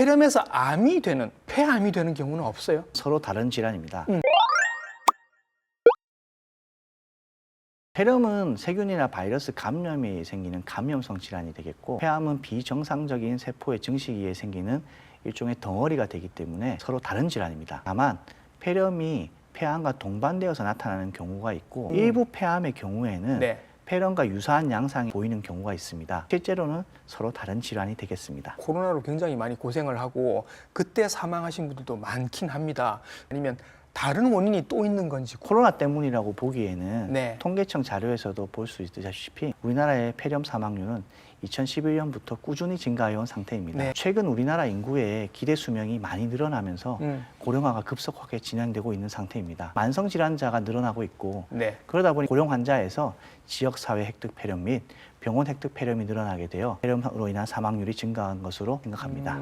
폐렴에서 암이 되는 폐암이 되는 경우는 없어요. 서로 다른 질환입니다. 음. 폐렴은 세균이나 바이러스 감염이 생기는 감염성 질환이 되겠고 폐암은 비정상적인 세포의 증식기에 생기는 일종의 덩어리가 되기 때문에 서로 다른 질환입니다. 다만 폐렴이 폐암과 동반되어서 나타나는 경우가 있고 음. 일부 폐암의 경우에는 네. 폐렴과 유사한 양상이 보이는 경우가 있습니다. 실제로는 서로 다른 질환이 되겠습니다. 코로나로 굉장히 많이 고생을 하고 그때 사망하신 분들도 많긴 합니다. 아니면 다른 원인이 또 있는 건지. 코로나 때문이라고 보기에는 네. 통계청 자료에서도 볼 수 있다시피 우리나라의 폐렴 사망률은 2011년부터 꾸준히 증가해온 상태입니다. 네. 최근 우리나라 인구의 기대 수명이 많이 늘어나면서 음, 고령화가 급속하게 진행되고 있는 상태입니다. 만성 질환자가 늘어나고 있고 네. 그러다 보니 고령 환자에서 지역 사회 획득 폐렴 및 병원 획득 폐렴이 늘어나게 되어 폐렴으로 인한 사망률이 증가한 것으로 생각합니다.